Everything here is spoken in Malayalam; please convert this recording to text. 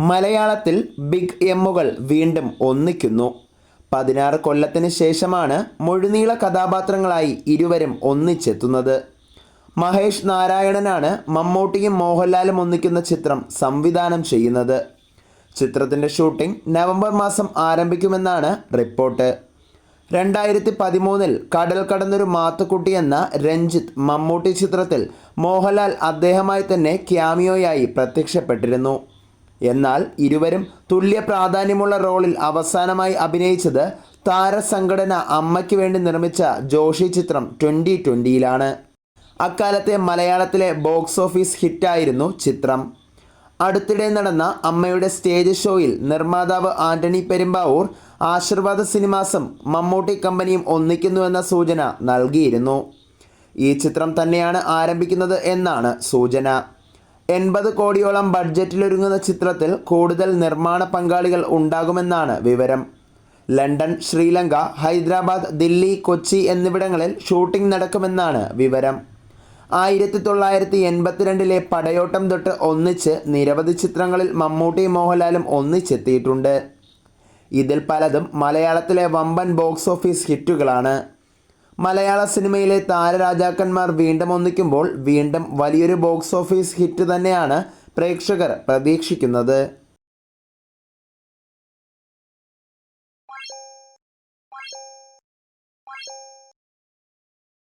മലയാളത്തിൽ ബിഗ് എമ്മുകൾ വീണ്ടും ഒന്നിക്കുന്നു. പതിനാറ് കൊല്ലത്തിന് ശേഷമാണ് മുഴുനീള കഥാപാത്രങ്ങളായി ഇരുവരും ഒന്നിച്ചെത്തുന്നത്. മഹേഷ് നാരായണനാണ് മമ്മൂട്ടിയും മോഹൻലാലും ഒന്നിക്കുന്ന ചിത്രം സംവിധാനം ചെയ്യുന്നത്. ചിത്രത്തിന്റെ ഷൂട്ടിംഗ് നവംബർ മാസം ആരംഭിക്കുമെന്നാണ് റിപ്പോർട്ട്. രണ്ടായിരത്തി പതിമൂന്നിൽ കടൽ കടന്നൊരു മാത്തുക്കുട്ടി എന്ന രഞ്ജിത്ത് മമ്മൂട്ടി ചിത്രത്തിൽ മോഹൻലാൽ അദ്ദേഹമായി തന്നെ ക്യാമിയോയായി പ്രത്യക്ഷപ്പെട്ടിരുന്നു. എന്നാൽ ഇരുവരും തുല്യ പ്രാധാന്യമുള്ള റോളിൽ അവസാനമായി അഭിനയിച്ചത് താരസംഘടന അമ്മയ്ക്ക് വേണ്ടി നിർമ്മിച്ച ജോഷി ചിത്രം ട്വന്റി ട്വന്റിയിലാണ് അക്കാലത്തെ മലയാളത്തിലെ ബോക്സ് ഓഫീസ് ഹിറ്റായിരുന്നു ചിത്രം. അടുത്തിടെ നടന്ന അമ്മയുടെ സ്റ്റേജ് ഷോയിൽ നിർമ്മാതാവ് ആന്റണി പെരുമ്പാവൂർ ആശീർവാദ സിനിമാസും മമ്മൂട്ടി കമ്പനിയും ഒന്നിക്കുന്നുവെന്ന സൂചന നൽകിയിരുന്നു. ഈ ചിത്രം തന്നെയാണ് ആരംഭിക്കുന്നത് എന്നാണ് സൂചന. എൺപത് കോടിയോളം ബഡ്ജറ്റിലൊരുങ്ങുന്ന ചിത്രത്തിൽ കൂടുതൽ നിർമ്മാണ പങ്കാളികൾ ഉണ്ടാകുമെന്നാണ് വിവരം. ലണ്ടൻ ശ്രീലങ്ക ഹൈദരാബാദ് ദില്ലി കൊച്ചി എന്നിവിടങ്ങളിൽ ഷൂട്ടിംഗ് നടക്കുമെന്നാണ് വിവരം. ആയിരത്തി തൊള്ളായിരത്തി എൺപത്തിരണ്ടിലെ പടയോട്ടം തൊട്ട് ഒന്നിച്ച് നിരവധി ചിത്രങ്ങളിൽ മമ്മൂട്ടി മോഹൻലാലും ഒന്നിച്ചെത്തിയിട്ടുണ്ട്. ഇതിൽ പലതും മലയാളത്തിലെ വമ്പൻ ബോക്സ് ഓഫീസ് ഹിറ്റുകളാണ്. മലയാള സിനിമയിലെ താരരാജാക്കന്മാർ വീണ്ടും ഒന്നിക്കുമ്പോൾ വീണ്ടും വലിയൊരു ബോക്സ് ഓഫീസ് ഹിറ്റ് തന്നെയാണ് പ്രേക്ഷകർ പ്രതീക്ഷിക്കുന്നത്.